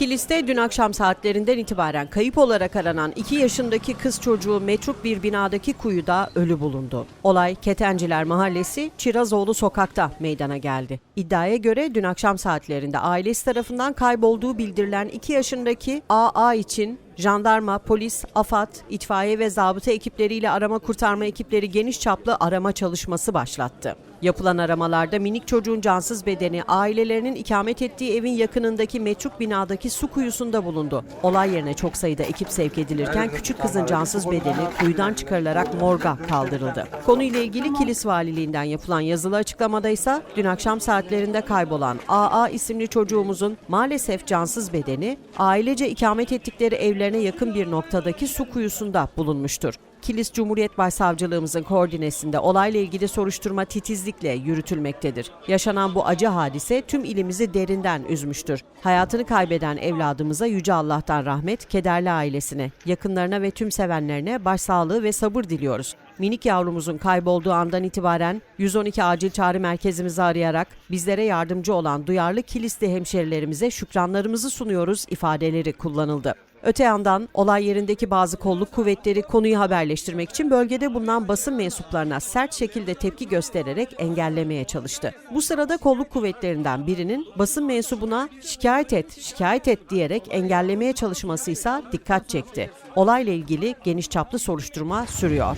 Kilis'te dün akşam saatlerinden itibaren kayıp olarak aranan 2 yaşındaki kız çocuğu metruk bir binadaki kuyuda ölü bulundu. Olay Ketenciler Mahallesi Çirazoğlu sokakta meydana geldi. İddiaya göre dün akşam saatlerinde ailesi tarafından kaybolduğu bildirilen 2 yaşındaki AA için Jandarma, polis, AFAD, itfaiye ve zabıta ekipleriyle arama kurtarma ekipleri geniş çaplı arama çalışması başlattı. Yapılan aramalarda minik çocuğun cansız bedeni ailelerinin ikamet ettiği evin yakınındaki metruk binadaki su kuyusunda bulundu. Olay yerine çok sayıda ekip sevk edilirken küçük kızın cansız bedeni kuyudan çıkarılarak morga kaldırıldı. Konuyla ilgili Kilis Valiliğinden yapılan yazılı açıklamada ise dün akşam saatlerinde kaybolan AA isimli çocuğumuzun maalesef cansız bedeni ailece ikamet ettikleri evlerine yakın bir noktadaki su kuyusunda bulunmuştur. Kilis Cumhuriyet Başsavcılığımızın koordinesinde olayla ilgili soruşturma titizlikle yürütülmektedir. Yaşanan bu acı hadise tüm ilimizi derinden üzmüştür. Hayatını kaybeden evladımıza Yüce Allah'tan rahmet, kederli ailesine, yakınlarına ve tüm sevenlerine başsağlığı ve sabır diliyoruz. Minik yavrumuzun kaybolduğu andan itibaren 112 acil çağrı merkezimizi arayarak bizlere yardımcı olan duyarlı Kilisli hemşerilerimize şükranlarımızı sunuyoruz ifadeleri kullanıldı. Öte yandan olay yerindeki bazı kolluk kuvvetleri konuyu haberleştirmek için bölgede bulunan basın mensuplarına sert şekilde tepki göstererek engellemeye çalıştı. Bu sırada kolluk kuvvetlerinden birinin basın mensubuna şikayet et, şikayet et diyerek engellemeye çalışması ise dikkat çekti. Olayla ilgili geniş çaplı soruşturma sürüyor.